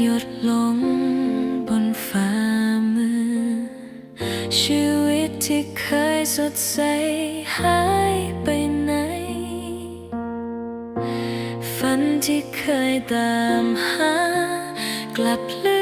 หยดลงบนฝ่ามือ ชีวิตที่เคยสดใสหายไปไหน ฝันที่เคยตามหากลับเลือนล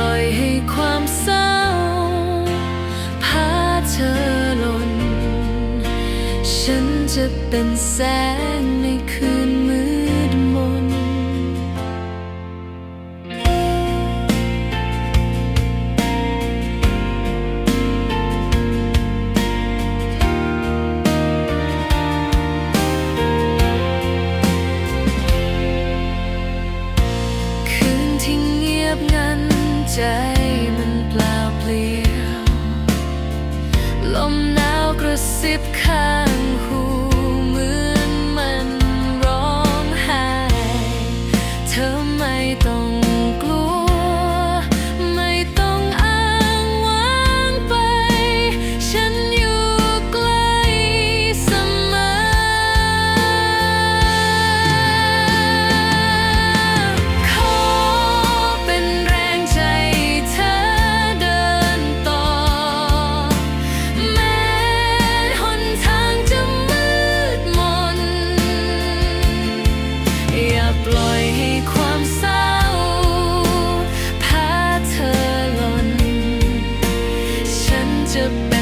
ล่อยให้ความเศร้าพาเธอหล่น ฉันจะเป็นแสงในคืน time. 这般